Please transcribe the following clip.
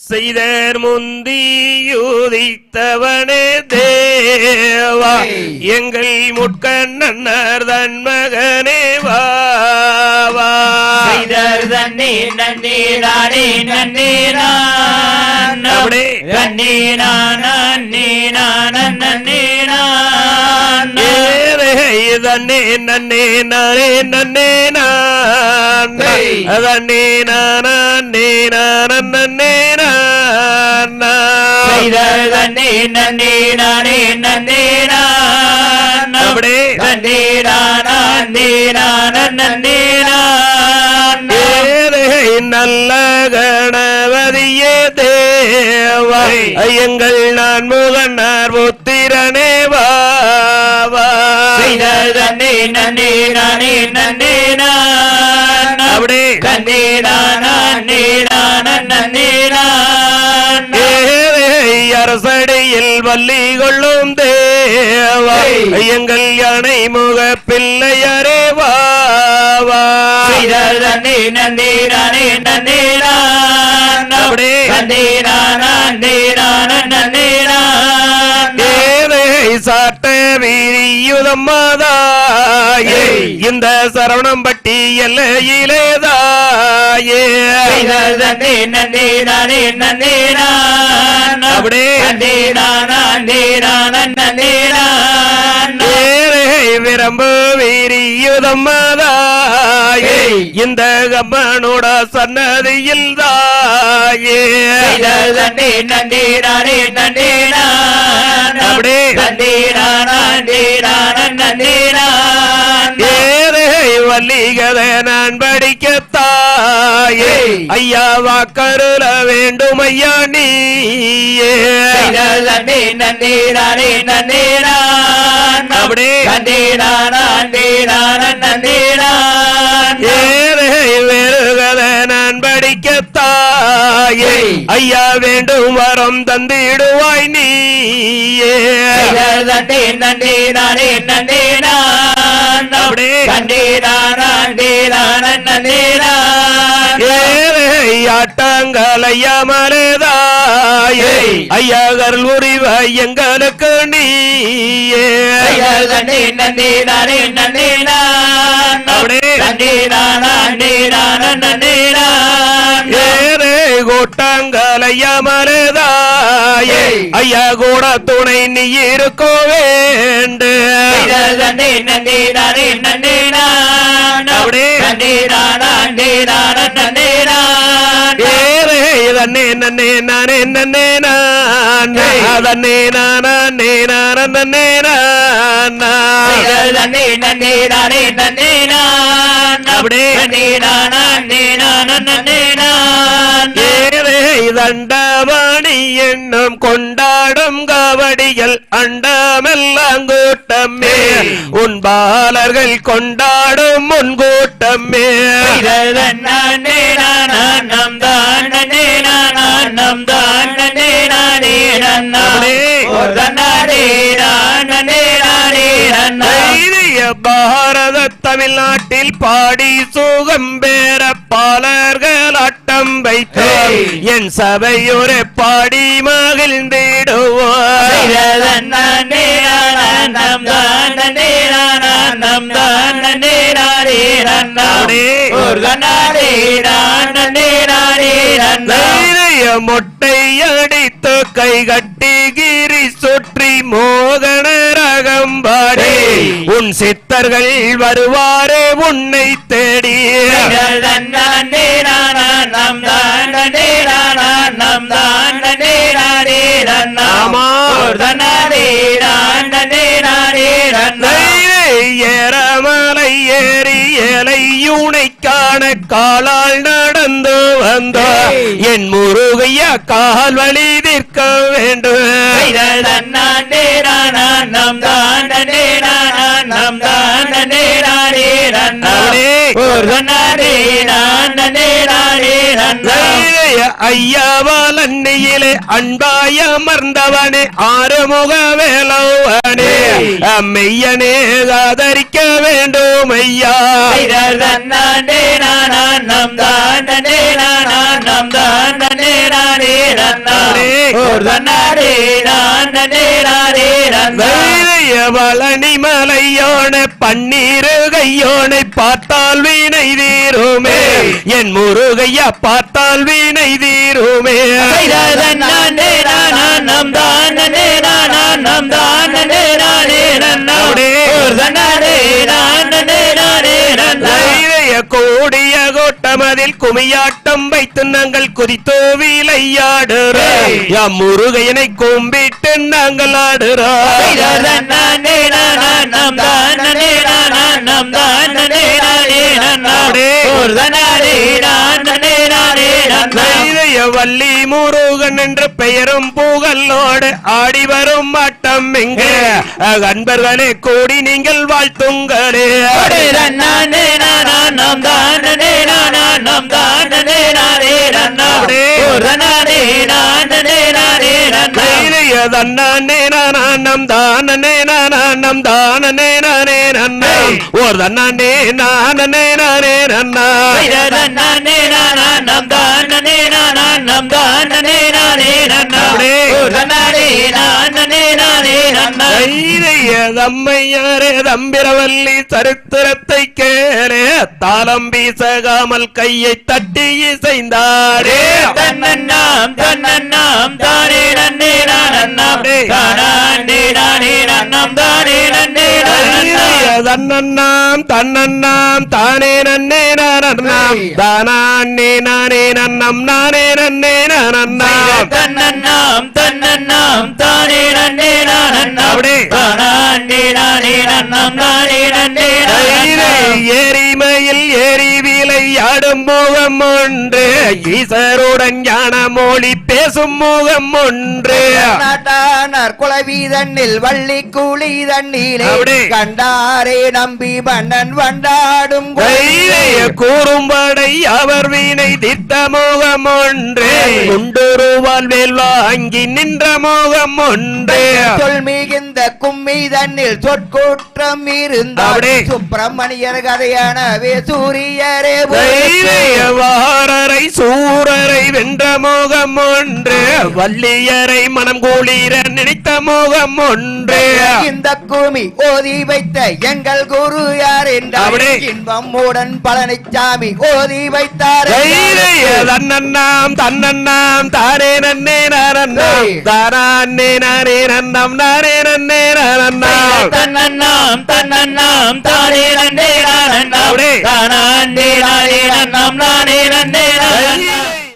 செய்தர் முந்தியுதித்தவனே தேவா. எங்கள் முட்கண்ணர் தன் மகனே வாவா. செய்தர் தண்ணி நன்னி நானே நன்னி நான். நன்னி நான் நான் நன்னி நான் தன்னே நன்னே நானே நன்னே. தன்னே நானே நல்ல கணபதியே தேவா எங்கள் நான் முகன்னார் புத்திரனே வாவா செய்தர் தண்ணி நானே நன்னே நான் நான் அரசடியில் வள்ளி கொள்ளும் தேவா. எங்கள் யானை முக பிள்ளையரே வாவா அப்படியே. நன்னி நான் நன்னி நான் நன்னி நான் ஏழை சாட்ட வீரியுதம் மாதாயே ஏய். இந்த சரவணம்பட்டி எல்லையிலே தாயே செய்தர் தண்ணி நன்னி நானே நன்னி நான் அப்படியே. விரம்பு வீரியுதம் மாதாயே ஏய். இந்த கம்மனோட சன்னதியில் தாயே தண்ணி நன்னி நானே நான் அப்படியே. நன்னி நான் ஏழை வள்ளிகத நான் படிக்கத்தாயே ஏய். ஐயா வாக்கருள வேண்டும் ஐயா நீயே தண்ணி நன்னி நானே நன்னி நான் அப்படியே. நன்னி நான் நன்னி நான் நன்னி நான் ஏழை வெறுகத நான் படிக்கத்தாயே. ஐயா வேண்டும் வரம் தந்திடுவாய் நீயே நன்னி நானே நன்னி நான். நன்னி நன்னி நன்னி நான் ஏழை ஆட்டாங்கல் ஐயா மருதாயே ஏய். ஐயா கருள் உரிவாய் எங்களுக்கு நீயே தண்ணி நன்னி நானே நன்னி நான். நன்னி நான் நன்னி நான் நன்னி நான் ஐயா மருதாயே ஏய். ஐயா கூட துணை நீ இருக்கோ வேண்டு தண்ணி நன்னி நானே நன்னி நான். நன்னி நான் நன்னி நான் நன்னி நான் ஏழை தன்னே நன்னே நானே நன்னே நான் ஏய். அதன்னே நானே நான் நான் நன்னி நானே நன்னி நான். நன்னி நான் நான் நான் ஏழை தண்டமணி என்னும் கொண்டாடும் கபடிகள் அண்டமெல்லாம் கூட்டமே. உன் பாலர்கள் கொண்டாடும் முன் கூட்டமே நான் நம் நன்னி நான் நம் நன்னி நானே நன்னா அப்படியே. ஒரு தன்னாரே நான் நானே நன்னா தைரிய பாரத தமிழ்நாட்டில் பாடி சுகம் பெற பாலர்கள் அட்டம் வைத்தோம் ஏய். என் சபையுரை பாடி மகிழ்ந்திடுவோம் தண்ணி நான் நம் நன்னி நான் நம் நன்னி நானே நன்னா அப்படியே. ஒரு தன்னாரே நான் மொட்டை அடித்து கை கட்டி கிரி சுற்றி மோகன ரகம்பாடி ஏய். உன் சித்தர்கள் வருவாரே உன்னை தேடி. ஏறமலை ஏறி இலையூனை காண காலால் நடந்து வந்த. என் முருகையா கால் வழி நிற்க வேண்டும். ஐயாவால் அன்னையிலே அன்பாய் அமர்ந்தவனே ஆறுமுக வேலவனே. அம்மையனே ஆதரிக்க வேண்டும் ஐயா. நம் தான் பழனி மலையோன பன்னீரு கையோனை பார்த்தால் வீணை தீருமே. என் முருகையா பார்த்தால் வீணை தீருமே. நானம் தானே நானம் தானே கூடிய கோட்டமதில் குமியாட்டம் வைத்து நாங்கள் குதித்தோ விளையாடுறோம் எம் முருகையனை கும்பிட்டு நாங்கள் ஆடுறோம். வள்ளி முருகன் என்ற பெயரும் புகழோடு ஆடி வரும் ஆட்டம் எங்க அன்பர்களே கூடி நீங்கள் வாழ்த்துங்களே. நானம் தானே நானம் தானே நானம் தானனே நானம் தானனே நானே நன்னம் ஓர் தன்னானே நானனே நானே நன்னா நானே நானம் தானே நானம் தானே நானே நன்னா ஓர் தன்னாரே நானே நானே நன்னா தைரிய தம்மையாரே தம்பிரவல்லி சரித்திரத்தை கேளே. தாளம் வீசகாமல் கையை தட்டி இசைந்தாரே. தன்னன்னாம் தன்னன்னாம் தானே நன்னே நானன்னாம் தானே நானே நன்னம் நானே நன்னே நானன்னாம் தன்னன்னாம் தன்னன்னாம் தானே நன்னே அப்படி. தானே நானே நன்னம் தானே நன்னே தைரிய எரி விளையாடும் முகம் ஒன்று. ஈசருடன் ஞான மொழி பேசும் முகம் ஒன்று. நாட்டானார் குலவி தண்ணில் வள்ளி கூலி தண்ணிலே. கண்டாரே நம்பி மன்னன் வண்டாடும் கூறும்படை அவர் வீணை தித்த முகம் ஒன்று. குண்டுருவால் வேல் வாங்கி நின்ற முகம் ஒன்று. சொல் மிகுந்த கும்மி தண்ணில் சொற்கூற்றம் அப்படி. சுப்பிரமணியர் கதையானவே சூரியரே வாரரை சூரரை வென்ற மோகம் ஒன்று. வள்ளியரை மனம் குளிர நினைத்த முகம் ஒன்று. இந்த குமி ஓதி வைத்த எங்கள் குரு யார் என்றார் அப்படி. இன்பம் மூடன் பழனிச்சாமி ஓதி வைத்தார் தைரிய தன்னன்னாம் தன்னன்னாம் தானே நன்னே ஏய். தானே நானே நன்னம் நானே நன்னே நானன்னாம் தன்னன்னாம் தன்னன்னாம் தானே நன்னே அப்படி. தானே நானே நன்னம் நானே